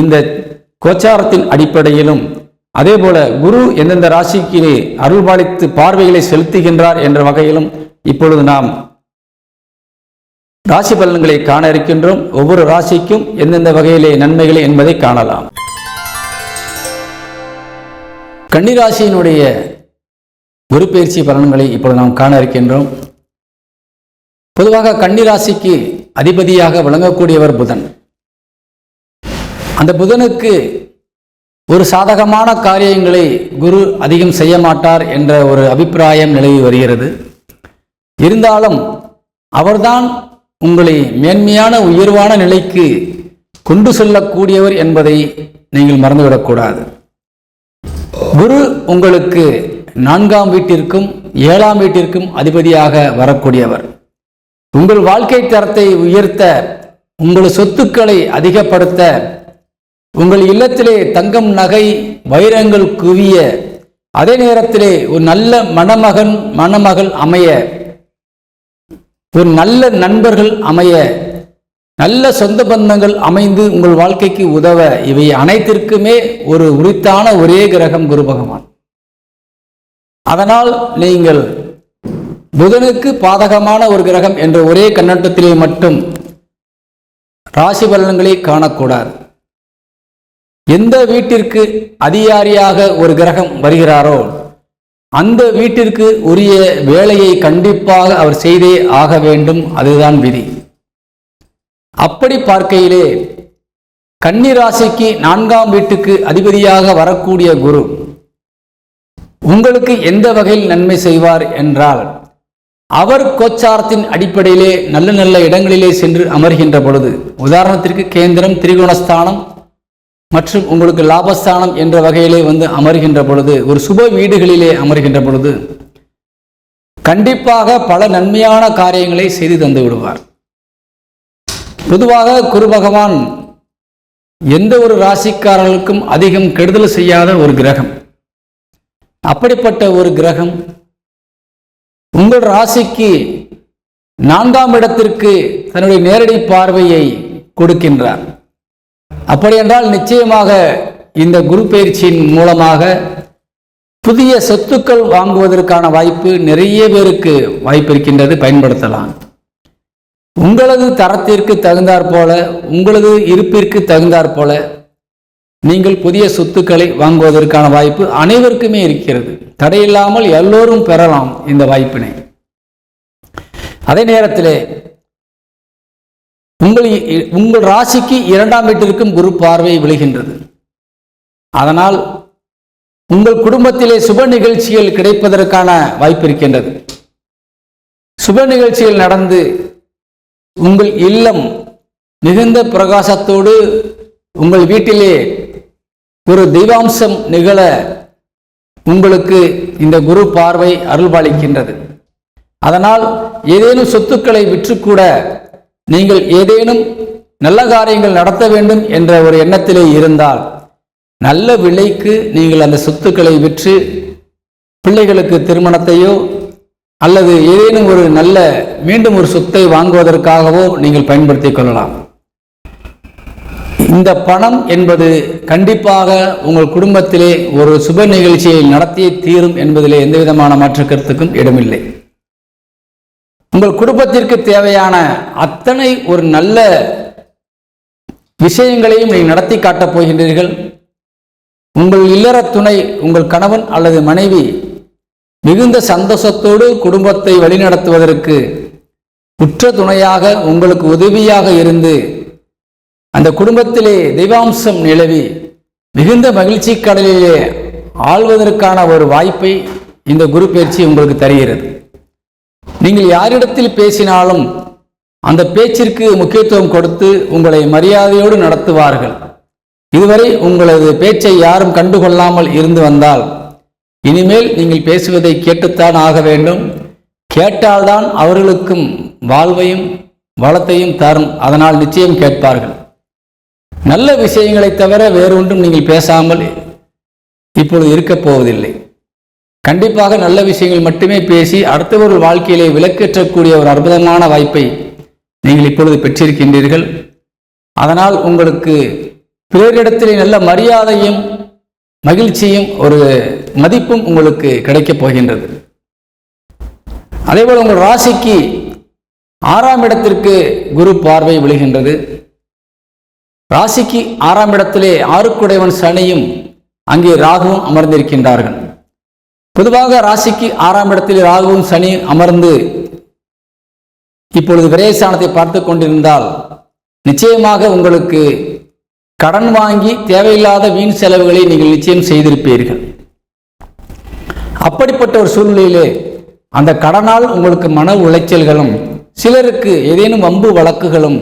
இந்த கோச்சாரத்தின் அடிப்படையிலும் அதே போல குரு எந்தெந்த ராசிக்கு அருள்பாலித்து பார்வைகளை செலுத்துகின்றார் என்ற வகையிலும் இப்பொழுது நாம் ராசி பலன்களை காண இருக்கின்றோம். ஒவ்வொரு ராசிக்கும் எந்தெந்த வகையிலே நன்மைகளை என்பதை காணலாம். கன்னிராசியினுடைய குரு பயிற்சி பலன்களை இப்பொழுது நாம் காண இருக்கின்றோம். பொதுவாக கன்னிராசிக்கு அதிபதியாக விளங்கக்கூடியவர் புதன். அந்த புதனுக்கு ஒரு சாதகமான காரியங்களை குரு அதிகம் செய்ய மாட்டார் என்ற ஒரு அபிப்பிராயம் நிலவி வருகிறது. இருந்தாலும் அவர்தான் உங்களை மேன்மையான உயர்வான நிலைக்கு கொண்டு செல்லக்கூடியவர் என்பதை நீங்கள் மறந்துவிடக்கூடாது. குரு உங்களுக்கு நான்காம் வீட்டிற்கும் ஏழாம் வீட்டிற்கும் அதிபதியாக வரக்கூடியவர். உங்கள் வாழ்க்கை தரத்தை உயர்த்த உங்கள் சொத்துக்களை அதிகப்படுத்த உங்கள் இல்லத்திலே தங்கம் நகை வைரங்கள் குவிய அதே நேரத்திலே ஒரு நல்ல மணமகன் மணமகள் அமைய ஒரு நல்ல நண்பர்கள் அமைய நல்ல சொந்த பந்தங்கள் அமைந்து உங்கள் வாழ்க்கைக்கு உதவ இவை அனைத்திற்குமே ஒரு உரித்தான ஒரே கிரகம் குரு பகவான். அதனால் நீங்கள் புதனுக்கு பாதகமான ஒரு கிரகம் என்ற ஒரே கண்ணோட்டத்திலே மட்டும் ராசி பலன்களை காணக்கூடாது. எந்த வீட்டிற்கு அதிகாரியாக ஒரு கிரகம் வருகிறாரோ அந்த வீட்டிற்கு உரிய வேலையை கண்டிப்பாக அவர் செய்தே ஆக வேண்டும் அதுதான் விதி. அப்படி பார்க்கையிலே கன்னி ராசிக்கு நான்காம் வீட்டுக்கு அதிபதியாக வரக்கூடிய குரு உங்களுக்கு எந்த வகையில் நன்மை செய்வார் என்றால் அவர் கோச்சாரத்தின் அடிப்படையிலே நல்ல நல்ல இடங்களிலே சென்று அமர்கின்ற பொழுது உதாரணத்திற்கு கேந்திரம் திரிகோணஸ்தானம் மற்றும் உங்களுக்கு லாபஸ்தானம் என்ற வகையிலே வந்து அமர்கின்ற பொழுது ஒரு சுப வீடுகளிலே அமர்கின்ற பொழுது கண்டிப்பாக பல நன்மையான காரியங்களை செய்து தந்து விடுவார். பொதுவாக குரு பகவான் எந்த ஒரு ராசிக்காரர்களுக்கும் அதிகம் கெடுதல் செய்யாத ஒரு கிரகம். அப்படிப்பட்ட ஒரு கிரகம் உங்கள் ராசிக்கு நான்காம் இடத்திற்கு தன்னுடைய நேரடி பார்வையை கொடுக்கின்றார். அப்படியென்றால் நிச்சயமாக இந்த குரு பயிற்சியின் மூலமாக புதிய சொத்துக்கள் வாங்குவதற்கான வாய்ப்பு நிறைய பேருக்கு வாய்ப்பு இருக்கின்றது பயன்படுத்தலாம். உங்களது தரத்திற்கு தகுந்தாற் போல உங்களது இருப்பிற்கு தகுந்தாற் போல நீங்கள் புதிய சொத்துக்களை வாங்குவதற்கான வாய்ப்பு அனைவருக்குமே இருக்கிறது. தடையில்லாமல் எல்லோரும் பெறலாம் இந்த வாய்ப்பினை. அதே நேரத்திலே உங்கள் உங்கள் ராசிக்கு இரண்டாம் வீட்டிற்கும் குரு பார்வை விழுகின்றது. அதனால் உங்கள் குடும்பத்திலே சுப நிகழ்ச்சிகள் கிடைப்பதற்கான வாய்ப்பு இருக்கின்றது. சுப நிகழ்ச்சிகள் நடந்து உங்கள் இல்லம் மிகுந்த பிரகாசத்தோடு உங்கள் வீட்டிலே ஒரு தெய்வாம்சம் நிகழ உங்களுக்கு இந்த குரு பார்வை அருள்பாலிக்கின்றது. அதனால் ஏதேனும் சொத்துக்களை விற்றுக்கூட நீங்கள் ஏதேனும் நல்ல காரியங்கள் நடத்த வேண்டும் என்ற ஒரு எண்ணத்திலே இருந்தால் நல்ல விலைக்கு நீங்கள் அந்த சொத்துக்களை விற்று பிள்ளைகளுக்கு திருமணத்தையோ அல்லது ஏதேனும் ஒரு நல்ல மீண்டும் ஒரு சொத்தை வாங்குவதற்காகவோ நீங்கள் பயன்படுத்தி கொள்ளலாம். இந்த பணம் என்பது கண்டிப்பாக உங்கள் குடும்பத்திலே ஒரு சுப நிகழ்ச்சியை நடத்தியே தீரும் என்பதிலே எந்த விதமான மாற்று கருத்துக்கும் இடமில்லை. உங்கள் குடும்பத்திற்கு தேவையான அத்தனை ஒரு நல்ல விஷயங்களையும் நீங்கள் நடத்தி காட்டப் போகின்றீர்கள். உங்கள் இல்லற துணை உங்கள் கணவன் அல்லது மனைவி மிகுந்த சந்தோஷத்தோடு குடும்பத்தை வழிநடத்துவதற்கு உற்ற துணையாக உங்களுக்கு உதவியாக இருந்து அந்த குடும்பத்திலே தெய்வாம்சம் நிலவி மிகுந்த மகிழ்ச்சி கடலிலே ஆள்வதற்கான ஒரு வாய்ப்பை இந்த குரு பயிற்சி உங்களுக்கு தருகிறது. நீங்கள் யாரிடத்தில் பேசினாலும் அந்த பேச்சிற்கு முக்கியத்துவம் கொடுத்து உங்களை மரியாதையோடு நடத்துவார்கள். இதுவரை உங்களது பேச்சை யாரும் கண்டுகொள்ளாமல் இருந்து வந்தால் இனிமேல் நீங்கள் பேசுவதை கேட்டுத்தான் ஆக வேண்டும். கேட்டால்தான் அவர்களுக்கும் வாழ்வையும் வளத்தையும் தரும். அதனால் நிச்சயம் கேட்பார்கள். நல்ல விஷயங்களை தவிர வேறொன்றும் நீங்கள் பேசாமல் இப்பொழுது இருக்கப் போவதில்லை. கண்டிப்பாக நல்ல விஷயங்கள் மட்டுமே பேசி அடுத்தவர்கள் வாழ்க்கையிலே விளக்கேற்றக்கூடிய ஒரு அற்புதமான வாய்ப்பை நீங்கள் இப்பொழுது பெற்றிருக்கின்றீர்கள். அதனால் உங்களுக்கு பிறரிடத்திலே நல்ல மரியாதையும் மகிழ்ச்சியும் ஒரு மதிப்பும் உங்களுக்கு கிடைக்கப் போகின்றது. அதேபோல் உங்கள் ராசிக்கு ஆறாம் இடத்திற்கு குரு பார்வை விழுகின்றது. ராசிக்கு ஆறாம் இடத்திலே ஆறுக்குடையவன் சனியும் அங்கே ராகுவும் அமர்ந்திருக்கின்றார்கள். பொதுவாக ராசிக்கு ஆறாம் இடத்தில் ராகுவும் சனி அமர்ந்து இப்பொழுது விரயஸ்தானத்தை பார்த்து கொண்டிருந்தால் நிச்சயமாக உங்களுக்கு கடன் வாங்கி தேவையில்லாத வீண் செலவுகளை நீங்கள் நிச்சயம் செய்திருப்பீர்கள். அப்படிப்பட்ட ஒரு சூழ்நிலையிலே அந்த கடனால் உங்களுக்கு மன உளைச்சல்களும் சிலருக்கு ஏதேனும் வம்பு வழக்குகளும்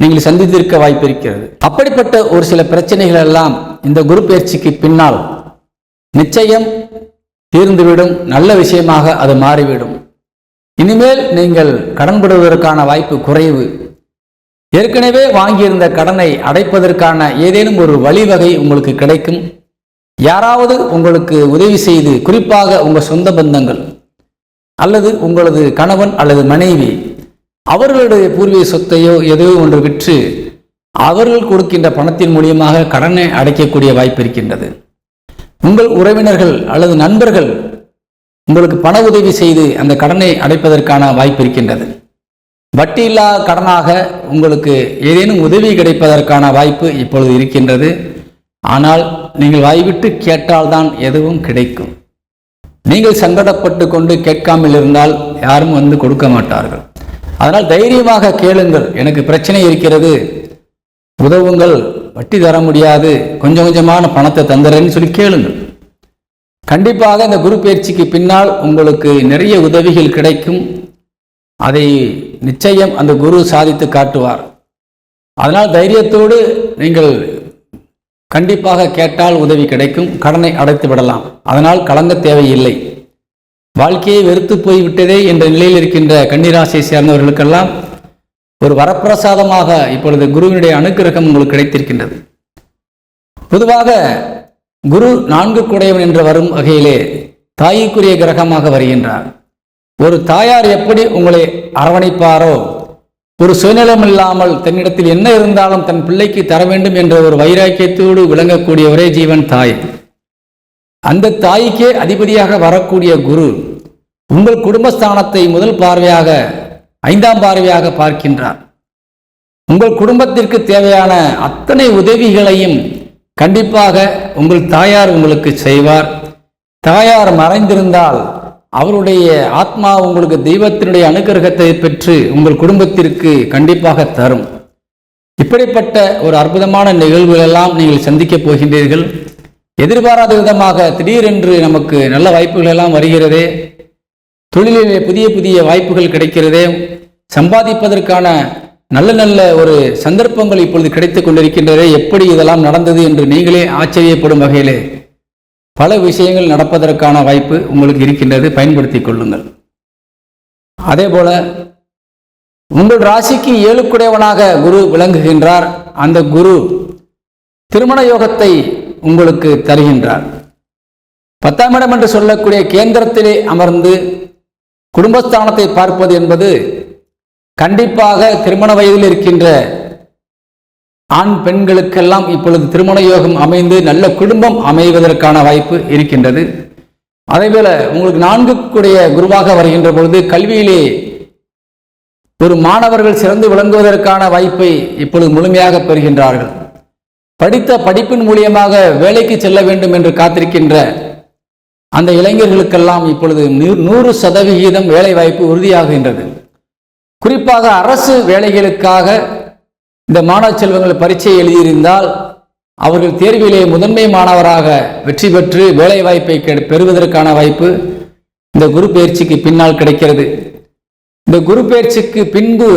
நீங்கள் சந்தித்திருக்க வாய்ப்பிருக்கிறது. அப்படிப்பட்ட ஒரு சில பிரச்சனைகள் எல்லாம் இந்த குரு பயிற்சிக்கு பின்னால் நிச்சயம் தீர்ந்துவிடும். நல்ல விஷயமாக அது மாறிவிடும். இனிமேல் நீங்கள் கடன்படுவதற்கான வாய்ப்பு குறைவு. ஏற்கனவே வாங்கியிருந்த கடனை அடைப்பதற்கான ஏதேனும் ஒரு வழிவகை உங்களுக்கு கிடைக்கும். யாராவது உங்களுக்கு உதவி செய்து குறிப்பாக உங்கள் சொந்த பந்தங்கள் அல்லது உங்களது கணவன் அல்லது மனைவி அவர்களுடைய பூர்வீக சொத்தையோ எதையோ ஒன்று விற்று அவர்கள் கொடுக்கின்ற பணத்தின் மூலியமாக கடனை அடைக்கக்கூடிய வாய்ப்பு இருக்கின்றது. உங்கள் உறவினர்கள் அல்லது நண்பர்கள் உங்களுக்கு பண உதவி செய்து அந்த கடனை அடைப்பதற்கான வாய்ப்பு இருக்கின்றது. வட்டியில்லா கடனாக உங்களுக்கு ஏதேனும் உதவி கிடைப்பதற்கான வாய்ப்பு இப்பொழுது இருக்கின்றது. ஆனால் நீங்கள் வாய்விட்டு கேட்டால்தான் எதுவும் கிடைக்கும். நீங்கள் சங்கடப்பட்டு கொண்டு கேட்காமல் இருந்தால் யாரும் வந்து கொடுக்க மாட்டார்கள். அதனால் தைரியமாக கேளுங்கள் எனக்கு பிரச்சனை இருக்கிறது. உதவுங்கள் வட்டி தர முடியாது. கொஞ்சம் கொஞ்சமான பணத்தை தந்துறேன்னு சொல்லி கேளுங்கள். கண்டிப்பாக இந்த குரு பயிற்சிக்கு பின்னால் உங்களுக்கு நிறைய உதவிகள் கிடைக்கும். அதை நிச்சயம் அந்த குரு சாதித்து காட்டுவார். அதனால் தைரியத்தோடு நீங்கள் கண்டிப்பாக கேட்டால் உதவி கிடைக்கும். கடனை அடைத்து விடலாம். அதனால் கலங்க தேவையில்லை. வாழ்க்கையை வெறுத்து போய் விட்டதே என்ற நிலையில் இருக்கின்ற கன்னிராசியை சேர்ந்தவர்களுக்கெல்லாம் ஒரு வரப்பிரசாதமாக இப்பொழுது குருவினுடைய அனுக்கிரகம் உங்களுக்கு கிடைத்திருக்கின்றது. பொதுவாக குரு நான்கு குடையவன் என்று வரும் வகையிலே தாய்க்குரிய கிரகமாக வருகின்றார். ஒரு தாயார் எப்படி உங்களை அரவணைப்பாரோ ஒரு சுயநலம் இல்லாமல் தன்னிடத்தில் என்ன இருந்தாலும் தன் பிள்ளைக்கு தர வேண்டும் என்ற ஒரு வைராக்கியத்தோடு விளங்கக்கூடிய ஒரே ஜீவன் தாய். அந்த தாய்க்கே அதிபதியாக வரக்கூடிய குரு உங்கள் குடும்பஸ்தானத்தை முதல் பார்வையாக ஐந்தாம் பார்வையாக பார்க்கின்றார். உங்கள் குடும்பத்திற்கு தேவையான அத்தனை உதவிகளையும் கண்டிப்பாக உங்கள் தாயார் உங்களுக்கு செய்வார். தாயார் மறைந்திருந்தால் அவருடைய ஆத்மா உங்களுக்கு தெய்வத்தினுடைய அனுகிரகத்தை பெற்று உங்கள் குடும்பத்திற்கு கண்டிப்பாக தரும். இப்படிப்பட்ட ஒரு அற்புதமான நிகழ்வுகளெல்லாம் நீங்கள் சந்திக்கப் போகின்றீர்கள். எதிர்பாராத விதமாக திடீரென்று நமக்கு நல்ல வாய்ப்புகள் எல்லாம் வருகிறதே. தொழிலிலே புதிய புதிய வாய்ப்புகள் கிடைக்கிறதே சம்பாதிப்பதற்கான நல்ல நல்ல ஒரு சந்தர்ப்பங்கள் இப்பொழுது கிடைத்துக் கொண்டிருக்கின்றதே எப்படி இதெல்லாம் நடந்தது என்று நீங்களே ஆச்சரியப்படும் வகையிலே பல விஷயங்கள் நடப்பதற்கான வாய்ப்பு உங்களுக்கு இருக்கின்றது. பயன்படுத்திக் கொள்ளுங்கள். அதே போல உங்கள் ராசிக்கு ஏழுக்குடையவனாக குரு விளங்குகின்றார். அந்த குரு திருமண யோகத்தை உங்களுக்கு தருகின்றார். பத்தாம் இடம் என்று சொல்லக்கூடிய கேந்திரத்திலே அமர்ந்து குடும்பஸ்தானத்தை பார்ப்பது என்பது கண்டிப்பாக திருமண வயதில் இருக்கின்ற ஆண் பெண்களுக்கெல்லாம் இப்பொழுது திருமண யோகம் அமைந்து நல்ல குடும்பம் அமைவதற்கான வாய்ப்பு இருக்கின்றது. அதேபோல உங்களுக்கு நான்கு கூடிய குருவாக வருகின்ற பொழுது கல்வியிலே ஒரு மாணவர்கள் சிறந்து விளங்குவதற்கான வாய்ப்பை இப்பொழுது முழுமையாக பெறுகின்றார்கள். படித்த படிப்பின் மூலியமாக வேலைக்கு செல்ல வேண்டும் என்று காத்திருக்கின்ற அந்த இளைஞர்களுக்கெல்லாம் இப்பொழுது நூறு சதவிகிதம் வேலை வாய்ப்பு உறுதியாகின்றது. குறிப்பாக அரசு வேலைகளுக்காக இந்த மாணவ செல்வங்கள் பரீட்சை எழுதியிருந்தால் அவர்கள் தேர்விலே முதன்மை மாணவராக வெற்றி பெற்று வேலை வாய்ப்பை பெறுவதற்கான வாய்ப்பு இந்த குரு பயிற்சிக்கு பின்னால் கிடைக்கிறது. இந்த குரு பயிற்சிக்கு பின்பு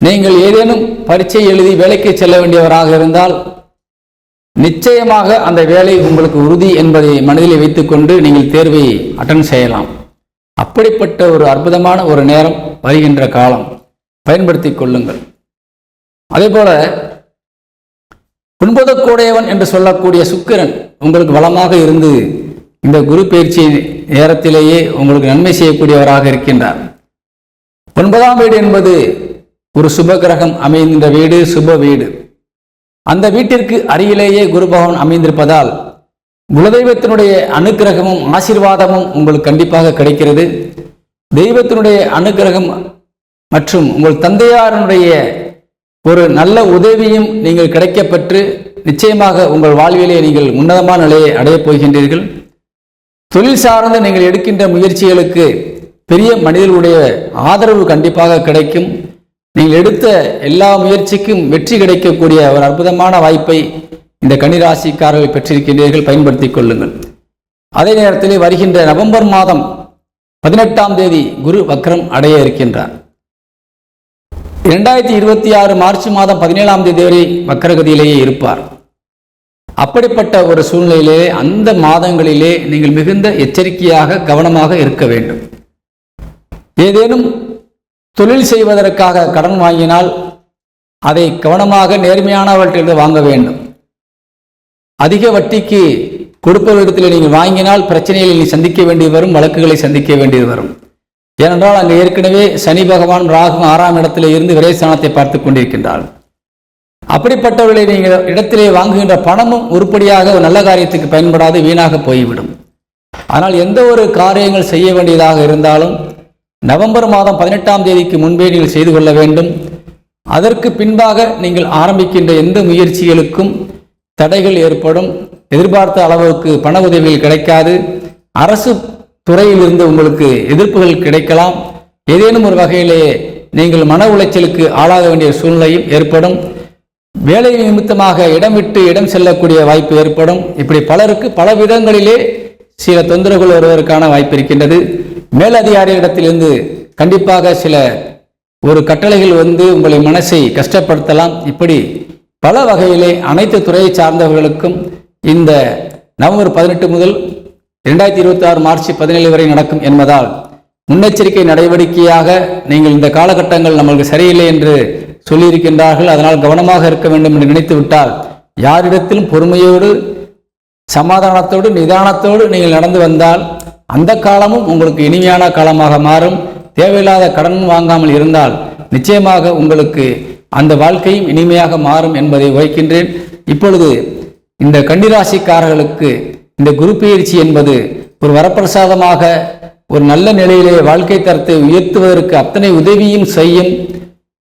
நீங்கள் ஏதேனும் பரீட்சை எழுதி வேலைக்கு செல்ல வேண்டியவராக இருந்தால் நிச்சயமாக அந்த வேலை உங்களுக்கு உறுதி என்பதை மனதில் வைத்துக்கொண்டு நீங்கள் தேர்வை அட்டன் செய்யலாம். அப்படிப்பட்ட ஒரு அற்புதமான ஒரு நேரம் வருகின்ற காலம். பயன்படுத்தி கொள்ளுங்கள். அதேபோல ஒன்பதற்குடையவன் என்று சொல்லக்கூடிய சுக்கிரன் உங்களுக்கு வளமாக இருந்து இந்த குரு பயிற்சி நேரத்திலேயே உங்களுக்கு நன்மை செய்யக்கூடியவராக இருக்கின்றார். ஒன்பதாம் வீடு என்பது ஒரு சுப கிரகம் அமைந்த வீடு சுப வீடு. அந்த வீட்டிற்கு அருகிலேயே குருபவன் அமைந்திருப்பதால் குலதெய்வத்தினுடைய அனுக்கிரகமும் ஆசீர்வாதமும் உங்களுக்கு கண்டிப்பாக கிடைக்கிறது. தெய்வத்தினுடைய அனுக்கிரகம் மற்றும் உங்கள் தந்தையாரனுடைய ஒரு நல்ல உதவியும் நீங்கள் கிடைக்கப்பெற்று நிச்சயமாக உங்கள் வாழ்விலே நீங்கள் உன்னதமான நிலையை அடையப் போகின்றீர்கள். தொழில் சார்ந்து நீங்கள் எடுக்கின்ற முயற்சிகளுக்கு பெரிய மனிதர்களுடைய ஆதரவு கண்டிப்பாக கிடைக்கும். நீங்கள் எடுத்த எல்லா முயற்சிக்கும் வெற்றி கிடைக்கக்கூடிய ஒரு அற்புதமான வாய்ப்பை இந்த கன்னிராசிக்காரர்கள் பெற்றிருக்கின்றீர்கள் பயன்படுத்திக் கொள்ளுங்கள். அதே நேரத்தில் வருகின்ற நவம்பர் மாதம் பதினெட்டாம் தேதி குரு வக்ரம் அடைய இருக்கின்றார். இரண்டாயிரத்தி இருபத்தி ஆறு மார்ச் மாதம் பதினேழாம் தேதி வரை வக்கரகதியிலேயே இருப்பார். அப்படிப்பட்ட ஒரு சூழ்நிலையிலே அந்த மாதங்களிலே நீங்கள் மிகுந்த எச்சரிக்கையாக கவனமாக இருக்க வேண்டும். ஏதேனும் தொழில் செய்வதற்காக கடன் வாங்கினால் அதை கவனமாக நேர்மையானவற்றிலிருந்து வாங்க வேண்டும். அதிக வட்டிக்கு கொடுப்பவரிடத்தில் நீங்கள் வாங்கினால் பிரச்சனைகளை நீ சந்திக்க வேண்டியது வரும் வழக்குகளை சந்திக்க வேண்டியது வரும். ஏனென்றால் அங்கே ஏற்கனவே சனி பகவான் ராகு ஆறாம் இடத்திலே இருந்து விரைஸ்தானத்தை பார்த்து கொண்டிருக்கின்றார். அப்படிப்பட்டவர்களை நீங்கள் இடத்திலே வாங்குகின்ற பணமும் உருப்படியாக ஒரு நல்ல காரியத்துக்கு பயன்படாது வீணாக போய்விடும். ஆனால் எந்த ஒரு காரியங்கள் செய்ய வேண்டியதாக இருந்தாலும் நவம்பர் மாதம் பதினெட்டாம் தேதிக்கு முன்பே நீங்கள் செய்து கொள்ள வேண்டும். அதற்கு பின்பாக நீங்கள் ஆரம்பிக்கின்ற எந்த முயற்சிகளுக்கும் தடைகள் ஏற்படும். எதிர்பார்த்த அளவுக்கு பண உதவிகள் கிடைக்காது. அரசு துறையிலிருந்து உங்களுக்கு எதிர்ப்புகள் கிடைக்கலாம். ஏதேனும் ஒரு வகையிலே நீங்கள் மன உளைச்சலுக்கு ஆளாக வேண்டிய சூழ்நிலையும் ஏற்படும். வேலை நிமித்தமாக இடம் விட்டு இடம் செல்லக்கூடிய வாய்ப்பு ஏற்படும். இப்படி பலருக்கு பல விதங்களிலே சில தொந்தரவுகள் வருவதற்கான வாய்ப்பு இருக்கின்றது. மேலதிகாரியிடத்திலிருந்து கண்டிப்பாக சில ஒரு கட்டளைகள் வந்து உங்களை மனசை கஷ்டப்படுத்தலாம். இப்படி பல வகையிலே அனைத்து துறையை சார்ந்தவர்களுக்கும் இந்த நவம்பர் பதினெட்டு முதல் இரண்டாயிரத்தி இருபத்தி ஆறு மார்ச் பதினேழு வரை நடக்கும் என்பதால் முன்னெச்சரிக்கை நடவடிக்கையாக நீங்கள் இந்த காலகட்டங்கள் நம்மளுக்கு சரியில்லை என்று சொல்லியிருக்கின்றார்கள். அதனால் கவனமாக இருக்க வேண்டும் என்று நினைத்து விட்டால் யாரிடத்திலும் பொறுமையோடு சமாதானத்தோடு நிதானத்தோடு நீங்கள் நடந்து வந்தால் அந்த காலமும் உங்களுக்கு இனிமையான காலமாக மாறும். தேவையில்லாத கடன் வாங்காமல் இருந்தால் நிச்சயமாக உங்களுக்கு அந்த வாழ்க்கையும் இனிமையாக மாறும் என்பதை வைக்கின்றேன் இப்பொழுது இந்த கன்னிராசிக்காரர்களுக்கு இந்த குரு பயிற்சி என்பது ஒரு வரப்பிரசாதமாக ஒரு நல்ல நிலையிலே வாழ்க்கை தரத்தை உயர்த்துவதற்கு அத்தனை உதவியும் செய்யும்.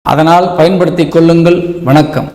அதனால் பயன்படுத்தி கொள்ளுங்கள். வணக்கம்.